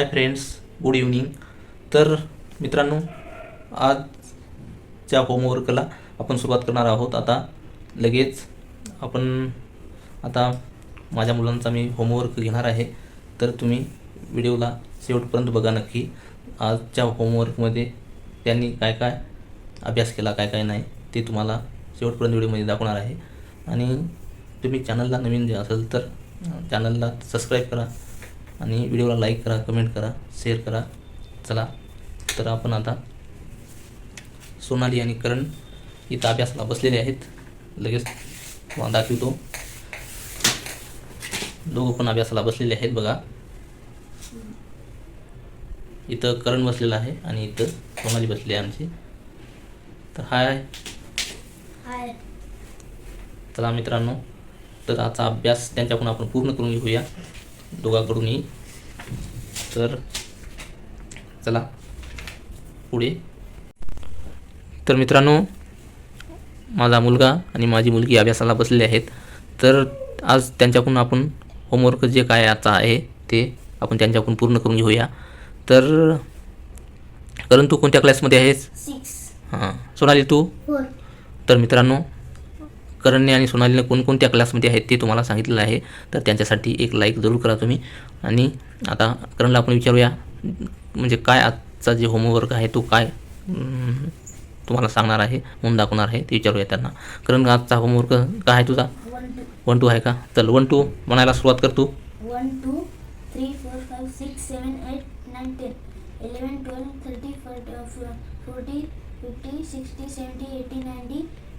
Hi friends good evening तर मित्रांनो आजच्या होमवर्कला आपण सुरुवात करणार आहोत आता लगेच आपण आता माझ्या मुलांचा मी होमवर्क घेणार आहे. तर तुम्ही व्हिडिओला शेवटपर्यंत बघा नक्की. आजच्या होमवर्कमध्ये त्यांनी काय काय अभ्यास केला काय काय नाही ते तुम्हाला शेवटपर्यंत व्हिडिओमध्ये दाखवणार आहे. आणि तुम्ही चॅनलला नवीन जे असेल तर चॅनलला सबस्क्राईब करा. आणि व्हिडिओला लाईक करा कमेंट करा शेअर करा. चला तर आपण आता सोनाली आणि करण इथं अभ्यासाला बसलेले आहेत. लगेच दाखवतो दोघं पण अभ्यासाला बसलेले आहेत बघा. इथं करण बसलेला आहे आणि इथं सोनाली बसली आहे आमची. तर हाय हाय चला मित्रांनो तर आजचा अभ्यास त्यांच्याकडून आपण पूर्ण करून घेऊया. दोघांकडूनही. तर चला पुढे. तर मित्रांनो माझा मुलगा आणि माझी मुलगी अभ्यासाला बसलेले आहेत. तर आज त्यांच्याकडून आपण होमवर्क जे काय आजचा आहे ते आपण त्यांच्याकडून पूर्ण करून घेऊया. तर करण तू कोणत्या क्लासमध्ये आहेस? हां. सोनाली तू? तर मित्रांनो करणने आणि सोनालीने कोणकोणत्या क्लासमध्ये आहेत ते तुम्हाला सांगितलेलं आहे तर त्यांच्यासाठी एक लाईक जरूर करा तुम्ही. आणि आता करणला आपण विचारूया म्हणजे काय आजचा जे होमवर्क आहे तो काय तुम्हाला सांगणार आहे म्हणून दाखवणार आहे ते विचारूया त्यांना. करण आजचा होमवर्क काय आहे तुझा? वन टू वन टू आहे का? चल वन टू म्हणायला सुरुवात कर तू. One two three four five six seven eight nine ten eleven twelve thirty forty fifty sixty seventy eighty ninety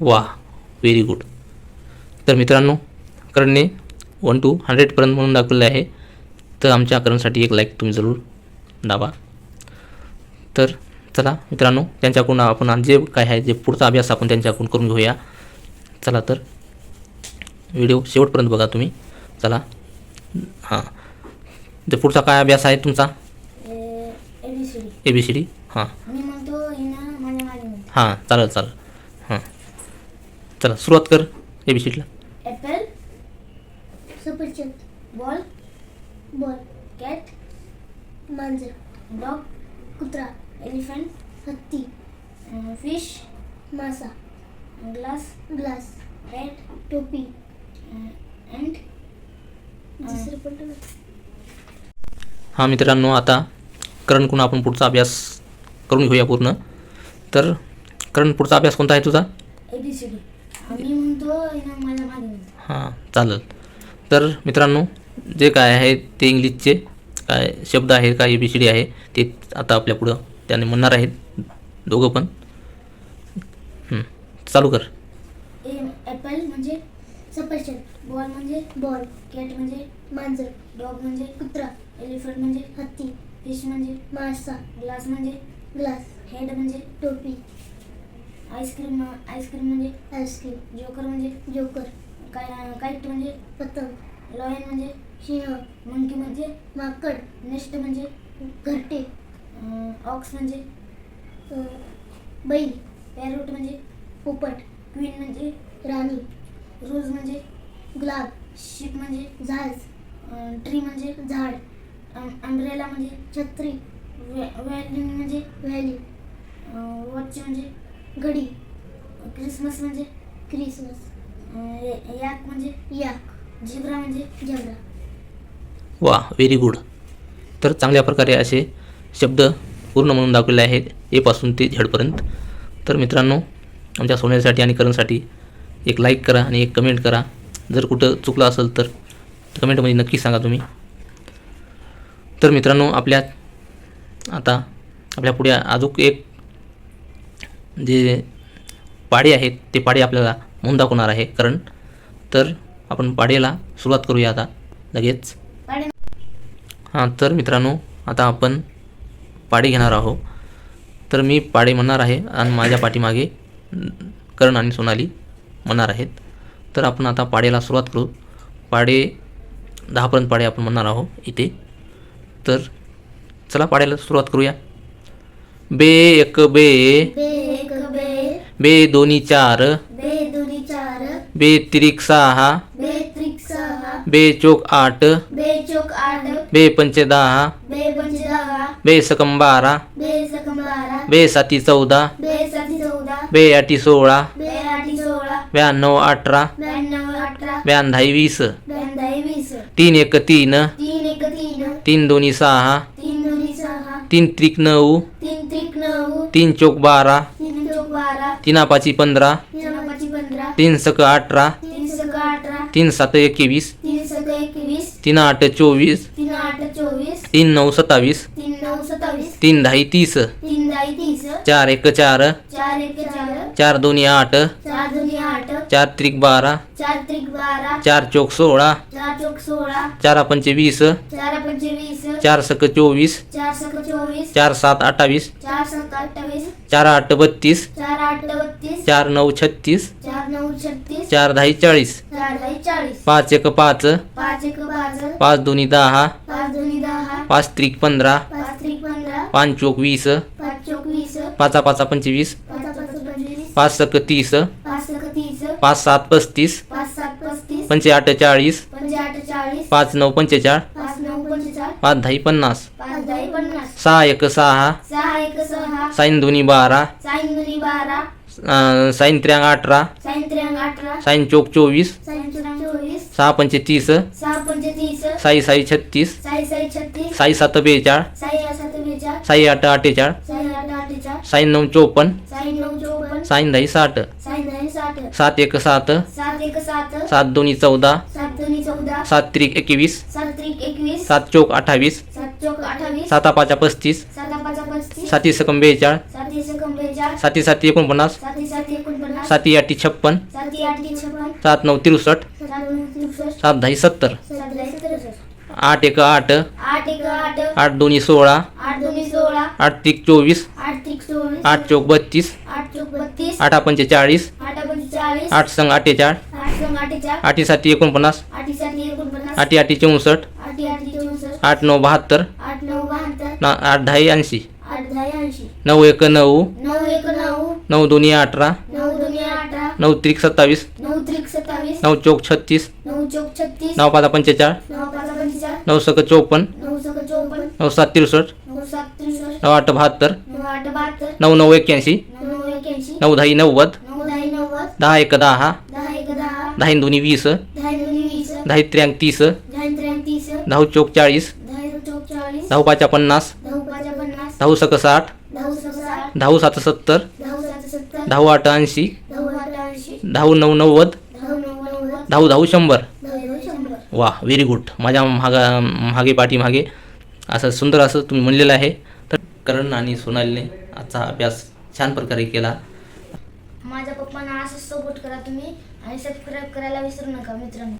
वा व्हेरी गुड तर मित्रांनो करणे वन टू हंड्रेडपर्यंत म्हणून दाखवले आहे. तर आमच्या अकरांसाठी एक लाईक तुम्ही जरूर दाबा. तर चला मित्रांनो त्यांच्याकडून आपण जे काय आहे जे पुढचा अभ्यास आपण त्यांच्याकडून करून घेऊया चला तर व्हिडिओ शेवटपर्यंत बघा तुम्ही. चला. हां. तर पुढचा काय अभ्यास आहे तुमचा. ए बी सी डी हां. हां चालेल चालेल. हां. चला सुरुवात कर ए बी सी डीला बॉल बॉल कॅट मांजर डॉग कुत्रा एलिफंट हत्ती फिश मासा ग्लास ग्लास रॅट टोपी अँड हा मित्रांनो आता करणकडून आपण पुढचा अभ्यास करून घेऊया पूर्ण. तर करण पुढचा अभ्यास कोणता आहे तुझा? हां चालेल. तर मित्रांनो जे काय आहे ते इंग्लिशचे काय शब्द आहेत काय ए बी सी डी आहे ते आता आपल्या पुढं त्याने म्हणणार आहेत दोघं पण. हं, चालू कर. ॲपल म्हणजे सफरचंद बॉल म्हणजे बॉल कॅट म्हणजे मांजर डॉग म्हणजे कुत्रा एलिफंट म्हणजे हत्ती फिश म्हणजे मासा ग्लास म्हणजे ग्लास हेड म्हणजे टोपी आईस्क्रीम आईस्क्रीम म्हणजे आईस्क्रीम जोकर म्हणजे जोकर काय काईट म्हणजे पतंग लॉयन म्हणजे सिंह मंकी म्हणजे माकड नेस्ट म्हणजे घरटे. ऑक्स म्हणजे बैल पॅरोट म्हणजे पोपट क्वीन म्हणजे राणी रोज म्हणजे गुलाब शिप म्हणजे झाड ट्री म्हणजे झाड अम्ब्रेला म्हणजे छत्री व्हॅलिन म्हणजे व्हॅली वॉच म्हणजे घडी क्रिसमस म्हणजे क्रिसमस याक म्हणजे याक झिब्रा म्हणजे झिब्रा वा व्हेरी गुड तर चांगल्या प्रकारे असे शब्द पूर्ण म्हणून दाखवले आहेत एपासून ते झेडपर्यंत तर मित्रांनो आमच्या सोन्यासाठी आणि करणसाठी एक लाईक करा आणि एक कमेंट करा. जर कुठं चुकलं असेल तर कमेंटमध्ये नक्की सांगा तुम्ही. तर मित्रांनो आपल्या आता आपल्या पुढे अजून एक जे पाडे आहेत ते पाडे आपल्याला म्हणून दाखवणार आहे. करण तर आपण पाडेला सुरुवात करूया आता लगेच. हां तर मित्रांनो आता आपण पाडे घेणार आहोत तर मी पाडे म्हणणार आहे आणि माझ्या पाठीमागे करण आणि सोनाली म्हणणार आहेत. तर आपण आता पाडेला सुरुवात करू. पाडे दहापर्यंत पाडे आपण म्हणणार आहोत इथे. तर चला पाड्याला सुरुवात करूया. बे एक बे. बे दोन्ही चार. बे तिरिक सहा. बे चोक आठ. बे चौक आठ. बे पंचे दहा बे पंच दहा बे सकम बारा बे सकम बारा बे साती चौदा. बे साती चौदा. बे आठी सोळा. बे आठी सोळा. ब्याण्णव अठरा. ब्याण्णव अठरा. ब्याण्णव वीस. ब्याण्णव वीस. तीन एक तीन. तीन एक तीन. तीन दोन्ही सहा. तीन दोन्ही सहा. तीन त्रिक नऊ. तीन त्रिक नऊ. तीन चोक बारा. तीन चौक बारा. तीन पाची पंधरा. तीन पाची सक अठरा. तीन सक अठरा. तीन सात एकवीस. तीन आठ चोवीस. तीन आठ चोवीस. तीन नऊ सत्तावीस. तीन नऊ सत्तावीस. तीन दहा तीस. तीन दाई तीस. चार एक चार. चार एक चार. चार दोन्ही आठ. चार दोन्ही आठ. चार त्रिक बारा. चार त्रिक बारा. चार चोक सोळा. चार चौक सोळा. चार पंचे वीस चार पंचवीस चार सक चोवीस. चार सक चोवीस. चार सात अठ्ठावीस. चार सात अठ्ठावीस चार आठ बत्तीस. चार आठ बत्तीस. चार नऊ छत्तीस. चार नऊ छत्तीस. चार दहा चाळीस. चार दाई चाळीस. पाच एक पाच. पाच एक पाच. पाच दोन्ही दहा. पाच दोन्ही दहा. पाच त्रिक पंधरा. पाच त्रिक पंधरा. पाच चोक वीस. पाच चौक वीस. पाचा पाचा पंचवीस. पाच सक तीस. पाच सक तीस. पाच सात पस्तीस. पाच सात पस्तीस. पंचे आठ चाळीस. पंचे नऊ पंचेचाळ. पाच नऊ पंचेचाळ. पाच दहा पन्नास. पाच दहा पन्नास. सहा एक सहा. सहा एक सहा. साईन दोन्ही बारा. साईन दोन्ही बारा. अं, साईन त्र्यांग अठरा. साईन त्र्यांग अठरा. साईन चोक चोवीस. साईन त्र्यांग चोवीस सहा पंचे तीस. सहा पंचे तीस. साई साई छत्तीस. साई साई छत्तीस. साई सात बेचाळ. साई सात बेचाळ. साई आठ अठ्ठेचाळ साई आठ अठ्ठेचाळ साईन नऊ चोपन्न. साई नऊ चोपन्न. साईन दही साठ. साई दहा साठ. सात एक सात. सात एक सात. सात दोन्ही चौदा. सात दोन्ही चौदा. सात त्रिक एकवीस. सात त्रिक एकवीस. सात चोक अठ्ठावीस. सात चौक अठ्ठावीस. साता पाचा पस्तीस. साता पाचा पस्तीस. साती सकम बेचाळ. साती सकम बेचाळ. साती साती एकोणपन्नास. साती साती एकोणपन्नास. साती आठी छप्पन. साती आठी छप्पन. सात नऊ तिरुसष्ट. सात दहा सत्तर. आठ एक आठ. आठ एक आठ आठ दोन्ही सोळा. आठ दोन्ही सोळा आठ चोवीस. आठ चोवीस आठ चौक बत्तीस. आठ चौक बत्तीस पंचेचाळीस आठ पंचेचाळीस आठ संघ अठ्ठेचाळ. आठ आठी साती एकोणपन्नास. आठी साठी आठी चौसष्ट. आठ नऊ बहात्तर. आठ दहा ऐंशी. नऊ एक नऊ. नऊ दोन्ही अठरा. नऊ दोन्ही अठरा नऊ त्रिक सत्तावीस. नऊ त्रिक सत्तावीस. नऊ चौक छत्तीस. नऊ चौक छत्तीस. नऊ पाचा पंचेचाळ. नऊ पाच पंचेचाळ. नऊ सक चौपन्न. नऊ सक चौपन्न. नऊ सात तिरुसष्ट. नऊ सात त्रेसष्ट. नऊ आठ बहात्तर. नऊ आठ बहात्तर. नऊ नऊ एक्क्याऐंशी. नऊ एक्याऐंशी नऊ दहा नव्वद. नऊ दहा नव्वद. दहा एक दहा. दहा एक दहा. दहा दोन्ही वीस. दहा दोन्ही वीस. दहा त्र्यांग तीस. दहा त्र्याण्णव तीस. दहा चौक चाळीस. दहा चौक चाळीस. दहा पाचा पन्नास. दहा पाच पन्नास. दहा सक साठ. दहा साठ. दहा सात सत्तर. दहा सात सत्तर. दहा आठ ऐंशी. दहा नऊ नव्वद. दहा नऊ शंभर. शंभर वा व्हेरी गुड माझ्या मागा मागे पाठीमागे असं सुंदर असं तुम्ही म्हणलेलं आहे. तर करण आणि सोनालीने आजचा अभ्यास छान प्रकारे केला. माझ्या पप्पांना असंच सपोर्ट करा तुम्ही आणि सबस्क्राईब करायला विसरू नका मित्रांनो.